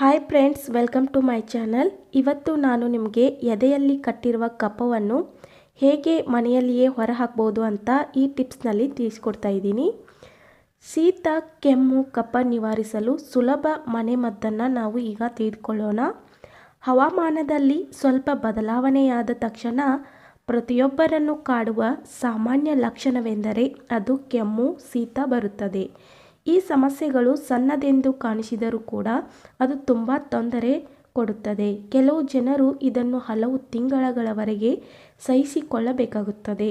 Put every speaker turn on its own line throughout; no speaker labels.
Hi friends welcome to my channel ಇವತ್ತು ನಾನು ನಿಮಗೆ ಎದೆಯಲ್ಲಿ ಕಟ್ಟಿರುವ ಕಫವನ್ನು ಹೇಗೆ ಮನೆಯಲ್ಲಿಯೇ ಹೊರಹಾಕ್ಬೋದು ಅಂತ ಈ ಟಿಪ್ಸ್ನಲ್ಲಿ ತಿಳಿಸ್ಕೊಡ್ತಾ ಇದ್ದೀನಿ. ಶೀತ, ಕೆಮ್ಮು ಕಫ ನಿವಾರಿಸಲು ಸುಲಭ ಮನೆಮದ್ದನ್ನು ನಾವು ಈಗ ತಿಳಿದುಕೊಳ್ಳೋಣ ಹವಾಮಾನದಲ್ಲಿ ಸ್ವಲ್ಪ ಬದಲಾವಣೆಯಾದ ತಕ್ಷಣ ಪ್ರತಿಯೊಬ್ಬರನ್ನು ಕಾಡುವ ಸಾಮಾನ್ಯ ಲಕ್ಷಣವೆಂದರೆ ಅದು ಕೆಮ್ಮು, ಶೀತ ಬರುತ್ತದೆ. ಈ ಸಮಸ್ಯೆಗಳು ಸಣ್ಣದೆಂದು ಕಾಣಿಸಿದರೂ ಕೂಡ ಅದು ತುಂಬ ತೊಂದರೆ ಕೊಡುತ್ತದೆ. ಕೆಲವು ಜನರು ಇದನ್ನು ಹಲವು ತಿಂಗಳಗಳವರೆಗೆ ಸಹಿಸಿಕೊಳ್ಳಬೇಕಾಗುತ್ತದೆ.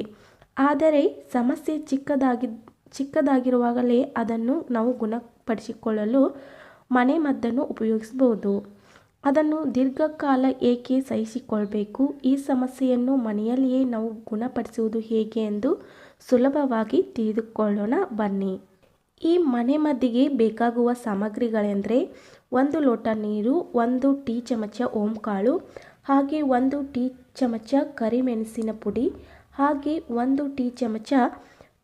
ಆದರೆ ಸಮಸ್ಯೆ ಚಿಕ್ಕದಾಗಿ, ಚಿಕ್ಕದಾಗಿರುವಾಗಲೇ ಅದನ್ನು ನಾವು ಗುಣಪಡಿಸಿಕೊಳ್ಳಲು ಮನೆಮದ್ದನ್ನು ಉಪಯೋಗಿಸಬಹುದು. ಅದನ್ನು ದೀರ್ಘಕಾಲ ಏಕೆ ಸಹಿಸಿಕೊಳ್ಳಬೇಕು ಈ ಸಮಸ್ಯೆಯನ್ನು ಮನೆಯಲ್ಲಿಯೇ ನಾವು ಗುಣಪಡಿಸುವುದು ಹೇಗೆ ಎಂದು ಸುಲಭವಾಗಿ ತಿಳಿದುಕೊಳ್ಳೋಣ ಬನ್ನಿ. ಈ ಮನೆ ಮದ್ದಿಗೆ ಬೇಕಾಗುವ ಸಾಮಗ್ರಿಗಳೆಂದರೆ ಒಂದು ಲೋಟ ನೀರು, ಒಂದು ಟೀ ಚಮಚ ಓಂಕಾಳು, ಹಾಗೆ ಒಂದು ಟೀ ಚಮಚ ಕರಿಮೆಣಸಿನ ಪುಡಿ, ಹಾಗೆ ಒಂದು ಟೀ ಚಮಚ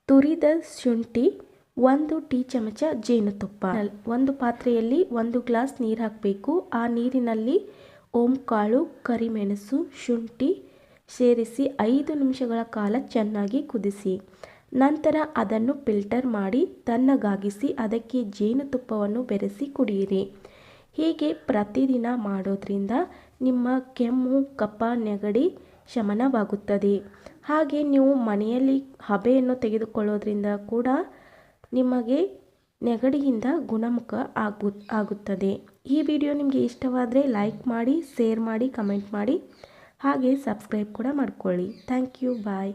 ತುರಿದ ಶುಂಠಿ, ಒಂದು ಟೀ ಚಮಚ ಜೇನುತುಪ್ಪ. ಒಂದು ಪಾತ್ರೆಯಲ್ಲಿ ಒಂದು ಗ್ಲಾಸ್ ನೀರು ಹಾಕಬೇಕು. ಆ ನೀರಿನಲ್ಲಿ ಓಂಕಾಳು, ಕರಿಮೆಣಸು, ಶುಂಠಿ ಸೇರಿಸಿ ಐದು ನಿಮಿಷಗಳ ಕಾಲ ಚೆನ್ನಾಗಿ ಕುದಿಸಿ. ನಂತರ ಅದನ್ನು ಫಿಲ್ಟರ್ ಮಾಡಿ ತಣ್ಣಗಾಗಿಸಿ ಅದಕ್ಕೆ ಜೇನುತುಪ್ಪವನ್ನು ಬೆರೆಸಿ ಕುಡಿಯಿರಿ. ಹೀಗೆ ಪ್ರತಿದಿನ ಮಾಡೋದ್ರಿಂದ ನಿಮ್ಮ ಕೆಮ್ಮು ಕಪ್ಪ ನೆಗಡಿ ಶಮನವಾಗುತ್ತದೆ. ಹಾಗೆ ನೀವು ಮನೆಯಲ್ಲಿ ಹಬೆಯನ್ನು ತೆಗೆದುಕೊಳ್ಳೋದ್ರಿಂದ ಕೂಡ ನಿಮಗೆ ನೆಗಡಿಯಿಂದ ಗುಣಮುಖ ಆಗು, ಆಗುತ್ತದೆ. ಈ ವಿಡಿಯೋ ನಿಮಗೆ ಇಷ್ಟವಾದರೆ ಲೈಕ್ ಮಾಡಿ, ಶೇರ್ ಮಾಡಿ, ಕಮೆಂಟ್ ಮಾಡಿ, ಹಾಗೆ ಸಬ್ಸ್ಕ್ರೈಬ್ ಕೂಡ ಮಾಡ್ಕೊಳ್ಳಿ. Thank you, bye.